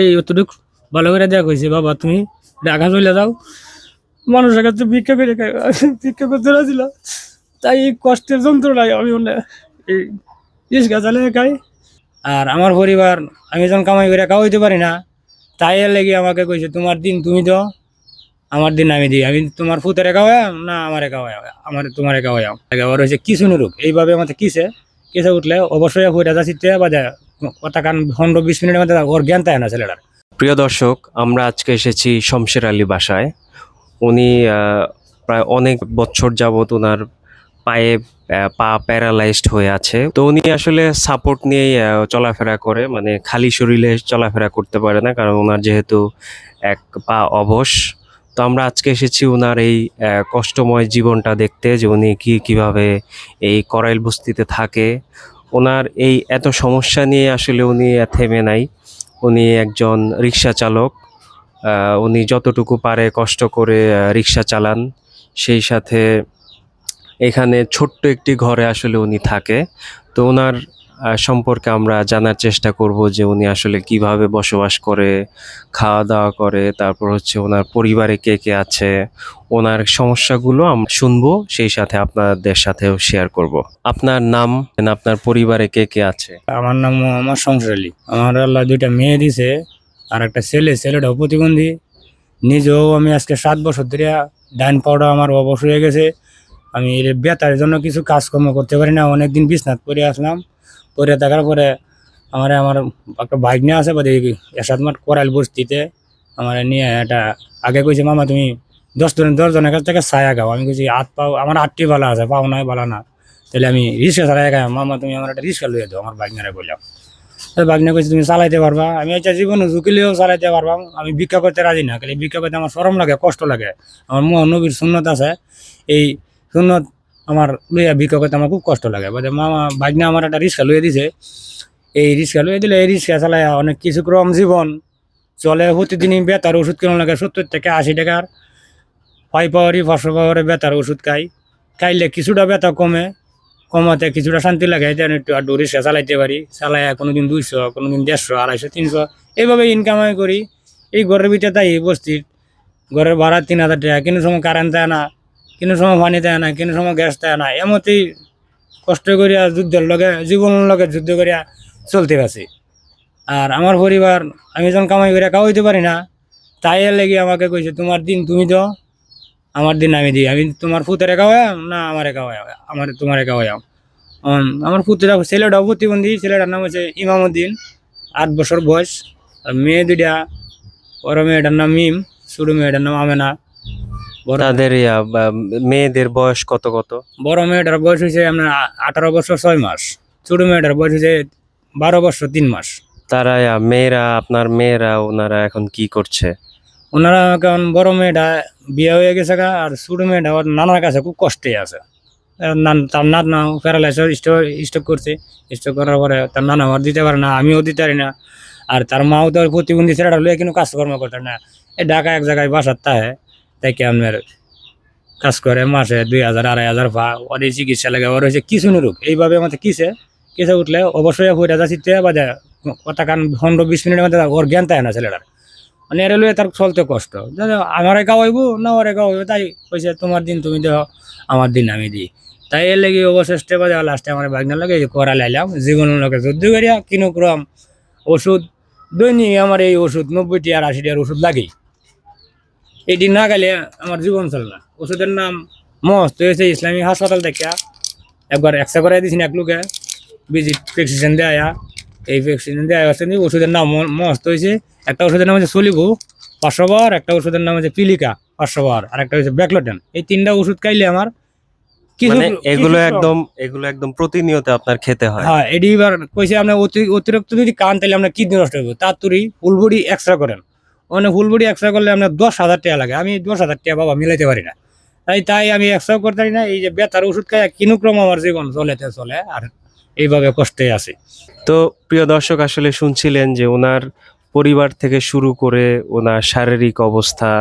এই অতটুকু ভালো করে দেয়া কইছে বাবা তুমি ঢাকা চলে যাও। মানুষের কাছে ভিক্ষা করে ভিক্ষা করতে ছিল তাই এই কষ্টের যন্ত্রণায় আমি এই রিক্সা চালিয়ে খাই। আর আমার পরিবার, আমি যখন কামাই করে খাওয়াইতে পারি না, তাই এর লেগে আমাকে কইছে, তোমার দিন তুমি দাও, আমার দিন আমি দিই। আমি তোমার ফুতের খাওয়াই না আমার খাওয়াই আমার তোমার খাওয়াই আবার হয়েছে কিছু নুরুক এইভাবে আমাদের কিসে কিসে উঠলে অবশ্যই ফুটে যাচ্ছি বা যায় কথা কান পনেরো বিশ মিনিটের মধ্যে ওর জ্ঞান তাই না ছেলেটার? প্রিয় দর্শক, আমরা আজকে এসেছি শমশের আলী বাসায়। উনি প্রায় অনেক বছর যাবত ওনার পায়ে পা প্যারালাইজড হয়ে আছে। তো উনি আসলে সাপোর্ট নিয়েই চলাফেরা করে। মানে খালি শরীরে চলাফেরা করতে পারে না, কারণ ওনার যেহেতু এক পা অবশ তো আমরা আজকে এসেছি ওনার এই কষ্টময় জীবনটা দেখতে যে উনি কি, কীভাবে এই করাইল বস্তিতে থাকে। ওনার এই এত সমস্যা নিয়ে আসলে উনি থেমে নাই। উনি একজন রিক্সা চালক উনি যতটুকু পারে কষ্ট করে রিক্সা চালান। সেই সাথে এখানে ছোট্ট একটি ঘরে আসলে উনি থাকে। তো ওনার সম্পর্কে আমরা জানার চেষ্টা করব যে উনি আসলে কীভাবে বসবাস করে খাওয়া দাওয়া করে, তারপর হচ্ছে ওনার পরিবারে কে কে আছে, ওনার সমস্যাগুলো আমরা শুনব, সেই সাথে আপনাদের সাথেও শেয়ার করব। আপনার নাম আপনার পরিবারে কে কে আছে? আমার নাম আমার সংসার আলী। আমার আল্লাহ দুইটা মেয়ে দিছে, আর একটা ছেলে। ছেলেটাও প্রতিবন্ধী। নিজেও আমি আজকে সাত বছর ধরে ডাইন পাওয়াটা আমার অবশ হয়ে গেছে। আমি এর বেতার জন্য কিছু কাজকর্ম করতে পারি না। অনেকদিন বিছনাথ পরে আসলাম। পরে থাকার পরে আমার আমার একটা বাইক নিয়ে আসে বা এসাত মাঠ করাইল বস্তিতে। আমার নিয়ে এটা আগে কইছে, মামা, তুমি দশ জন দশ জনের কাছ থেকে ছায়া গাও। আমি কইছি হাত পাও, আমার আটটি ভালো আছে, পাও নাই ভালো না। তাহলে আমি রিক্সা চালাই গাই মামা, তুমি আমার একটা রিক্সা লইয়ে দাও, আমার বাইক নিয়ে বললাম বাগনা কইছে, তুমি চালাইতে পারবা? আমি আচ্ছা জীবনে ঝুঁকিলেও চালাইতে পারবা আমি ভিক্ষা করতে রাজি না, খালি ভিক্ষা করতে আমার সরম লাগে, কষ্ট লাগে। আমার মুহ নবীর সুন্নত আছে, এই সুন্নত আমার লইয়া ভিক্ষা করতে আমার খুব কষ্ট লাগে। বলে, মামা বাগনা আমার একটা রিক্সা লইয়ে দিছে। এই রিক্সা লইয়ে দিলে এই রিক্সা চালাই অনেক কিছু ক্রম জীবন। চলে প্রতিদিনই বেতার ওষুধ কেন লাগে সত্তর থেকে আশি টাকার। ফাইভ পাওয়ারই পাঁচশো পাওয়ারে বেতার ওষুধ খাই। খাইলে কিছুটা ব্যথা কমে। কমাতে কিছুটা শান্তি লাগে, যেন একটু আর রিক্সা চালাইতে পারি। চালাই কোনোদিন দুইশো, কোনোদিন দেড়শো, আড়াইশো, তিনশো এইভাবে ইনকাম করি। এই ঘরের ভিতরে তাই বস্তির ঘরের ভাড়া তিন হাজার টাকা, কিন্তু সময় কারেন্ট দেয় না। কোনো সময় পানি দেয় না, কোনো সময় গ্যাস দেয় না এমতেই কষ্ট করিয়া যুদ্ধের লগে, জীবনের লগে যুদ্ধ করিয়া চলতে পারছি। আর আমার পরিবার, আমি যখন কামাই করে খাওয়াইতে পারি না, তাই লেগে আমাকে কইছে, তোমার দিন তুমি দাও, আমার দিন আমি দিই। আমি তোমার ফুতের খাওয়াই না আমার একা খাওয়াই আমার তোমার একা খাওয়াই আমার পুত্রা ছেলেটা প্রতিবন্ধী, ছেলেটার নাম হচ্ছে ইমামুদ্দিন, আট বছর বয়স। আর মেয়ে দুইটা, বড় মেয়েটার নাম মিম, ছোট মেয়েটার নাম আমেনা। তাদের মেয়েদের বয়স কত কত? বড় মেয়েটার বয়স হয়েছে আপনার আঠারো বছর ছয় মাস। ছোট মেয়েটার বয়স হয়েছে বারো বছর তিন মাস। তারা মেয়েরা আপনার মেয়েরা ওনারা এখন কি করছে? ওনারা এখন বড় মেয়েটা বিয়ে হয়ে গেছে আর ছোট মেয়েটা ওর নানার কাছে খুব কষ্টে আছে। নান- তার নাত না প্যারালাইস স্টক করছে। স্টক করার পরে তার নানা আমার দিতে পারে না আমিও দিতে পারি না। আর তার মাও তো প্রতিবন্ধী ছেলেটা লয়ে কিন্তু কাজকর্ম করতে না। এই ঢাকা এক জায়গায় বাসার তাহে। তাকে আপনার কাজ করে মাসে দুই হাজার, আড়াই হাজার পা ওর এই চিকিৎসা লাগে। ওর হয়েছে কিছু রোগ এইভাবে আমাদের কিসে কিসে উঠলে অবশ্যই হয়ে যাচ্ছে বা যায়, কথা কান পনেরো বিশ মিনিটের মধ্যে ওর জ্ঞান তাই না ছেলেটার। মানে এর তার চলতে কষ্ট। আমার খাওয়াইবো, না ওরে খাওয়াইবো, তাই কইছে তোমার দিন তুমি দেও আমার দিন আমি দিই। তাই এর লেগে অবশেষে বাজে লাস্টে আমার বাগনা লাগে করা লাইলাম। জীবন লোকে যুদ্ধ করিয়া কিনুক্রম ওষুধ, দৈনিক আমার এই ওষুধ, নব্বইটি আর আশিটি আর ওষুধ লাগেই। এটি না গেলে আমার জীবন চলে না। ওষুধের নাম মস্ত হয়েছে ইসলামী হাসপাতাল থেকে একবার একসা করে দিয়েছি এক লোকে ভিজিট প্রেসক্রিপশন দেয়া। এই প্রেসক্রিপশন দেওয়া হচ্ছে ওষুধের নাম মস্ত হয়েছে। একটা ওষুধের নাম হচ্ছে সলিবু পাঁচশো বার একটা ওষুধের নাম হচ্ছে পিলিকা পাঁচশো বার আর একটা হচ্ছে ব্যাকলোটেন এই তিনটা ওষুধ খাইলে আমার মানে এগুলো একদম এগুলো একদম প্রতিনিয়ত আপনার খেতে হয়। হ্যাঁ এটি এবার কইছে আপনার অতি- অতিরিক্ত যদি কান তাহলে আপনার কিডনি নষ্ট হবে তার তুরি ফুল বডি এক্সট্রা করেন। মানে ফুল বডি এক্সট্রা করলে আপনার দশ হাজার টাকা লাগে। আমি দশ হাজার টাকা বাবা মিলাইতে পারি না। তাই তাই আমি এক্সট্রা করতে পারি না। এই যে বেতার ওষুধ খাই কিনুক্রম আমার জীবন চলেতে চলে আর এইভাবে কষ্টে আছে। তো প্রিয় দর্শক, আসলে শুনছিলেন যে ওনার পরিবার থেকে শুরু করে ওনার শারীরিক অবস্থা,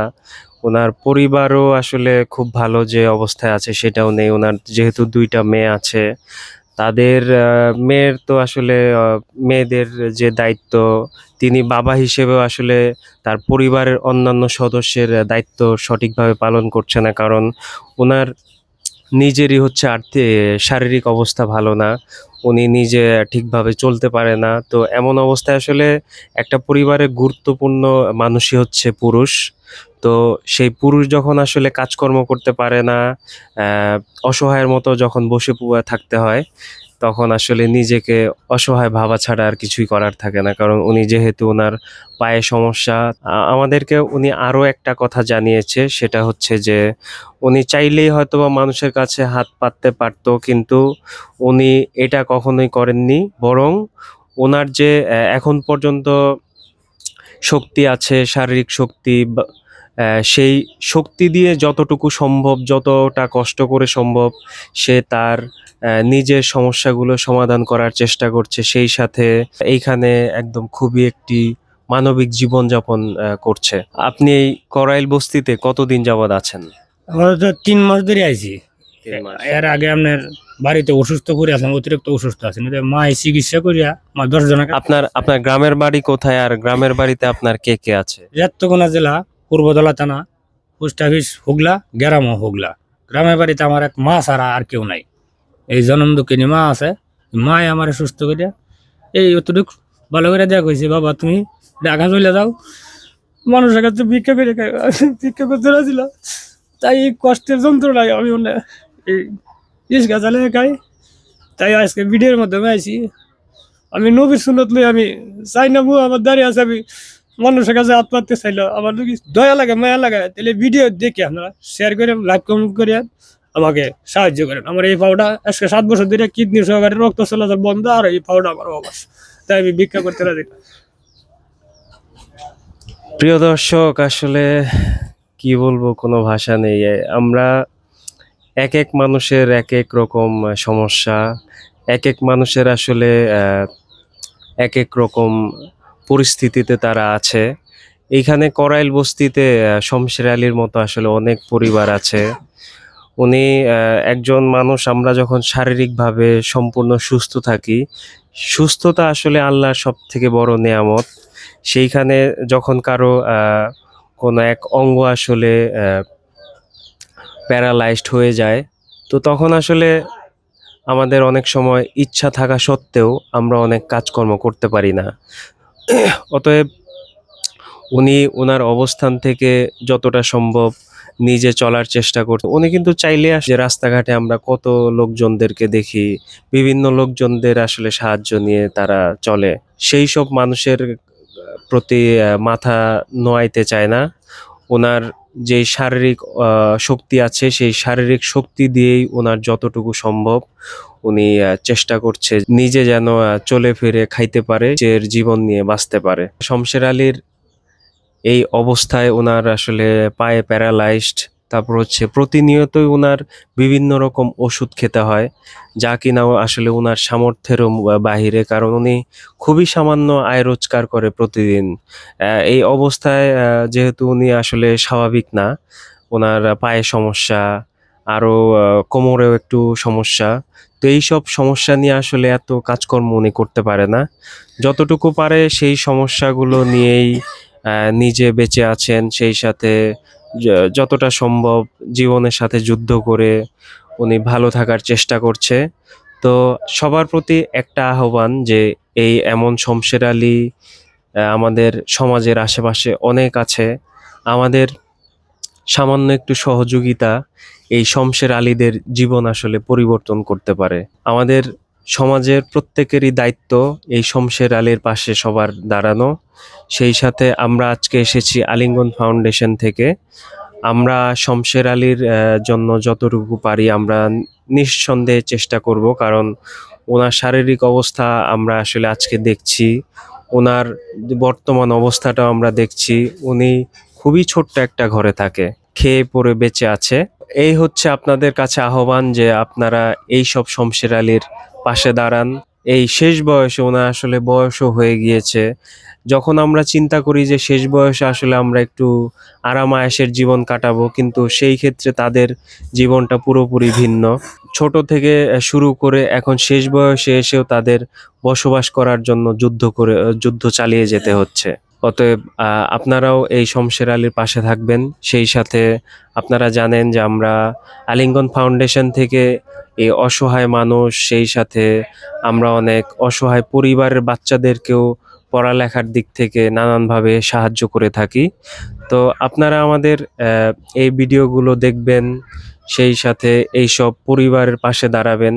ওনার পরিবারও আসলে খুব ভালো যে অবস্থায় আছে সেটাও নেই। ওনার যেহেতু দুইটা মেয়ে আছে তাদের মেয়ের তো আসলে মেয়েদের যে দায়িত্ব, তিনি বাবা হিসেবেও আসলে তার পরিবারের অন্যান্য সদস্যের দায়িত্ব সঠিকভাবে পালন করছে না, কারণ ওনার নিজেরই হচ্ছে আর্থিক শারীরিক অবস্থা ভালো না, উনি নিজে ঠিকভাবে চলতে পারে না। তো এমন অবস্থায় আসলে একটা পরিবারের গুরুত্বপূর্ণ মানুষই হচ্ছে পুরুষ। তো সেই পুরুষ যখন আসলে কাজকর্ম করতে পারে না অসহায়ের মতো যখন বসে পুয়া থাকতে হয়, তখন আসলে নিজেকে অসহায় ভাবা ছাড়া আর কিছুই করার থাকে না। কারণ উনি যেহেতু ওনার পায়ে সমস্যা আমাদেরকে উনি আরও একটা কথা জানিয়েছে, সেটা হচ্ছে যে উনি চাইলেই হয়তো বা মানুষের কাছে হাত পাততে পারতো, কিন্তু উনি এটা কখনোই করেননি। বরং ওনার যে এখন পর্যন্ত শক্তি আছে, শারীরিক শক্তি সেই শক্তি দিয়ে যতটুকু সম্ভব যতটা কষ্ট করে সম্ভব সে তার নিজের সমস্যাগুলো সমাধান করার চেষ্টা করছে। সেই সাথে এইখানে একদম খুবই একটি মানবিক জীবনযাপন করছে। আপনি এই করাইল বস্তিতে কতদিন যাবৎ আছেন? আমরা তো তিন মাস ধরে আইছি। এর আগে আপনার বাড়িতে অসুস্থ করে আছেন অতিরিক্ত অসুস্থ আছেন। মা চিকিৎসা করিয়া মা দশ জনকে আপনার আপনার গ্রামের বাড়ি কোথায় আর গ্রামের বাড়িতে আপনার কে কে আছে? যাত্তকোনা জেলা। পূর্বদলা থানা, পোস্ট অফিস হুগলা, গ্রামও হুগলা। গ্রামের বাড়িতে আমার এক মা ছাড়া আর কেউ নাই। এই জন্ম দুঃখিনী মা আছে মাই আমার সুস্থ করিয়া এই অতটুকু ভালো করে দেয়া কইছে, বাবা, তুমি ঢাকা চলে যাও। মানুষের কাছে ভিক্ষা করে ভিক্ষা করতে ছিল তাই এই কষ্টের যন্ত্রণায় আমি এই ইস্কা চালে খাই। তাই আজকে ভিডিওর মাধ্যমে আইছি। আমি নবীর সুনত লই আমি চাই না আমার দাঁড়িয়ে আছে, আমি মানুষের কাছে হাত পাততে চাইলো, আমার দয়া লাগে, মায়া লাগে, তাহলে ভিডিও দেখে আপনারা শেয়ার করে লাইক কমেন্ট করে আমাকে সাহায্য করেন। আমার এই পাউডা আজকে সাত বছর ধরে কিডনি সহকারে রক্ত চলাচল বন্ধ, আর এই পাউডা আমার অবশ্য তাই আমি ভিক্ষা করতে রাজি। প্রিয় দর্শক, আসলে কি বলব, কোনো ভাষা নেই। আমরা এক এক মানুষের এক এক রকম সমস্যা, এক এক মানুষের আসলে এক এক রকম পরিস্থিতিতে তারা আছে। এইখানে করাইল বস্তিতে শমশের আলীর মতো আসলে অনেক পরিবার আছে। উনি একজন মানুষ, আমরা যখন শারীরিকভাবে সম্পূর্ণ সুস্থ থাকি, সুস্থতা আসলে আল্লাহর সব থেকে বড় নেয়ামত। সেইখানে যখন কারও কোনো এক অঙ্গ আসলে প্যারালাইজড হয়ে যায়, তো তখন আসলে আমাদের অনেক সময় ইচ্ছা থাকা সত্ত্বেও আমরা অনেক কাজকর্ম করতে পারি না। অতএব উনি ওনার অবস্থান থেকে যতটা সম্ভব নিজে চলার চেষ্টা করতো উনি কিন্তু চাইলে আস- যে রাস্তাঘাটে আমরা কত লোকজনদেরকে দেখি, বিভিন্ন লোকজনদের আসলে সাহায্য নিয়ে তারা চলে। সেই সব মানুষের প্রতি মাথা নোয়াইতে চায় না। ওনার যে শারীরিক শক্তি আছে, সেই শারীরিক শক্তি দিয়েই ওনার যতটুকু সম্ভব উনি চেষ্টা করছে নিজে যেন চলে ফিরে খাইতে পারে যে জীবন নিয়ে বাঁচতে পারে। শমশের আলীর এই অবস্থায় ওনার আসলে পায়ে প্যারালাইজড, তারপর হচ্ছে প্রতিনিয়তই ওনার বিভিন্ন রকম ওষুধ খেতে হয়, যা কিনা আসলে ওনার সামর্থ্যেরও বাহিরে, কারণ উনি খুবই সামান্য আয় রোজগার করে প্রতিদিন। এই অবস্থায় যেহেতু উনি আসলে স্বাভাবিক না ওনার পায়ে সমস্যা, আরও কোমরেও একটু সমস্যা তো এই সব সমস্যা নিয়ে আসলে এত কাজকর্ম উনি করতে পারে না। যতটুকু পারে সেই সমস্যাগুলো নিয়েই নিজে বেঁচে আছেন, সেই সাথে যতটা সম্ভব জীবনের সাথে যুদ্ধ করে উনি ভালো থাকার চেষ্টা করছে। তো সবার প্রতি একটা আহ্বান যে এই এমন শমশের আলী আমাদের সমাজের আশেপাশে অনেক আছে। আমাদের সামান্য একটু সহযোগিতা এই শমশের আলীদের জীবন আসলে পরিবর্তন করতে পারে। আমাদের সমাজের প্রত্যেকেরই দায়িত্ব এই শমশের আলীর পাশে সবার দাঁড়ানো। সেই সাথে আমরা আজকে এসেছি আলিঙ্গন ফাউন্ডেশন থেকে। আমরা শমশের আলীর জন্য যতটুকু পারি আমরা নিঃসন্দেহে চেষ্টা করব, কারণ ওনার শারীরিক অবস্থা আমরা আসলে আজকে দেখছি। ওনার বর্তমান অবস্থাটাও আমরা দেখছি। উনি খুবই ছোট্ট একটা ঘরে থাকে। খেয়ে পরে বেঁচে আছে। এই হচ্ছে আপনাদের কাছে আহ্বান যে আপনারা এই সব শমশের আলীর পাশে দাঁড়ান। এই শেষ বয়সে ওনার আসলে বয়সও হয়ে গিয়েছে। যখন আমরা চিন্তা করি যে শেষ বয়সে আসলে আমরা একটু আরাম আয়েসের জীবন কাটাবো, কিন্তু সেই ক্ষেত্রে তাদের জীবনটা পুরোপুরি ভিন্ন। ছোট থেকে শুরু করে এখন শেষ বয়সে এসেও তাদের বসবাস করার জন্য যুদ্ধ করে, যুদ্ধ চালিয়ে যেতে হচ্ছে। অতএব আপনারাও এই শমশের আলীর পাশে থাকবেন। সেই সাথে আপনারা জানেন যে আমরা আলিঙ্গন ফাউন্ডেশন থেকে এই অসহায় মানুষ, সেই সাথে আমরা অনেক অসহায় পরিবারের বাচ্চাদেরকেও পড়ালেখার দিক থেকে নানানভাবে সাহায্য করে থাকি। তো আপনারা আমাদের এই ভিডিওগুলো দেখবেন, সেই সাথে এই সব পরিবারের পাশে দাঁড়াবেন।